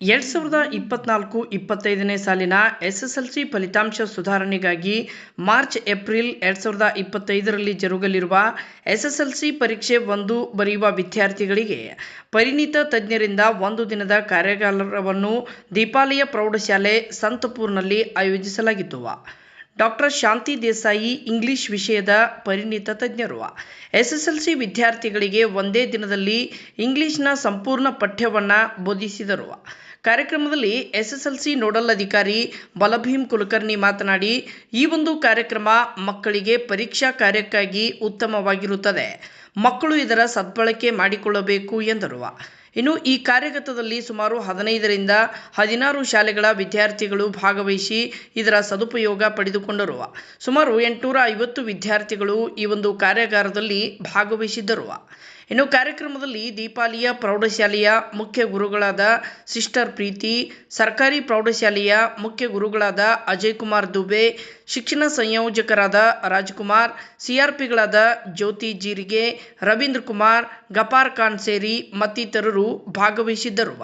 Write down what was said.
ಎರಡು ಸಾವಿರದ ಇಪ್ಪತ್ನಾಲ್ಕು ಇಪ್ಪತ್ತೈದನೇ ಸಾಲಿನ ಎಸ್ ಎಸ್ ಎಲ್ ಸಿ ಫಲಿತಾಂಶ ಸುಧಾರಣೆಗಾಗಿ ಮಾರ್ಚ್, ಏಪ್ರಿಲ್ ಎರಡು ಸಾವಿರದ ಇಪ್ಪತ್ತೈದರಲ್ಲಿ ಜರುಗಲಿರುವ ಎಸ್ ಎಸ್ ಎಲ್ ಸಿ ಪರೀಕ್ಷೆ ಒಂದು ಬರೆಯುವ ವಿದ್ಯಾರ್ಥಿಗಳಿಗೆ ಪರಿಣಿತ ತಜ್ಞರಿಂದ ಒಂದು ದಿನದ ಕಾರ್ಯಾಗಾರವನ್ನು ದೀಪಾಲಯ ಪ್ರೌಢಶಾಲೆ ಸಂತಪುರ್ನಲ್ಲಿ ಆಯೋಜಿಸಲಾಗಿತ್ತು. ಡಾಕ್ಟರ್ ಶಾಂತಿ ದೇಸಾಯಿ ಇಂಗ್ಲಿಷ್ ವಿಷಯದ ಪರಿಣಿತ ತಜ್ಞರು. ಎಸ್ ವಿದ್ಯಾರ್ಥಿಗಳಿಗೆ ಒಂದೇ ದಿನದಲ್ಲಿ ಇಂಗ್ಲಿಷ್ನ ಸಂಪೂರ್ಣ ಪಠ್ಯವನ್ನು ಬೋಧಿಸಿದರು. ಕಾರ್ಯಕ್ರಮದಲ್ಲಿ ಎಸ್ ನೋಡಲ್ ಅಧಿಕಾರಿ ಬಲಭೀಮ್ ಕುಲಕರ್ಣಿ ಮಾತನಾಡಿ, ಈ ಒಂದು ಕಾರ್ಯಕ್ರಮ ಮಕ್ಕಳಿಗೆ ಪರೀಕ್ಷಾ ಕಾರ್ಯಕ್ಕಾಗಿ ಉತ್ತಮವಾಗಿರುತ್ತದೆ. ಮಕ್ಕಳು ಇದರ ಸದ್ಬಳಕೆ ಮಾಡಿಕೊಳ್ಳಬೇಕು ಎಂದರು. ಇನ್ನು ಈ ಕಾರ್ಯಗತದಲ್ಲಿ ಸುಮಾರು ಹದಿನೈದರಿಂದ ಹದಿನಾರು ಶಾಲೆಗಳ ವಿದ್ಯಾರ್ಥಿಗಳು ಭಾಗವಹಿಸಿ ಇದರ ಸದುಪಯೋಗ ಪಡೆದುಕೊಂಡರು ಸುಮಾರು ಎಂಟುನೂರ ಐವತ್ತು ವಿದ್ಯಾರ್ಥಿಗಳು ಈ ಒಂದು ಕಾರ್ಯಾಗಾರದಲ್ಲಿ ಭಾಗವಹಿಸಿದ್ದರು ಇನ್ನು ಕಾರ್ಯಕ್ರಮದಲ್ಲಿ ದೀಪಾಲಿಯ ಪ್ರೌಢಶಾಲೆಯ ಮುಖ್ಯ ಗುರುಗಳಾದ ಸಿಸ್ಟರ್ ಪ್ರೀತಿ, ಸರ್ಕಾರಿ ಪ್ರೌಢಶಾಲೆಯ ಮುಖ್ಯ ಗುರುಗಳಾದ ಅಜಯ್ ಕುಮಾರ್ ದುಬೆ, ಶಿಕ್ಷಣ ಸಂಯೋಜಕರಾದ ರಾಜ್ಕುಮಾರ್, ಸಿಆರ್ಪಿಗಳಾದ ಜ್ಯೋತಿ ಜೀರಿಗೆ ರವೀಂದ್ರ ಕುಮಾರ್ ಗಪಾರ್ ಖಾನ್ ಸೇರಿ ಮತ್ತಿತರರು ಭಾಗವಹಿಸಿದ್ದರು.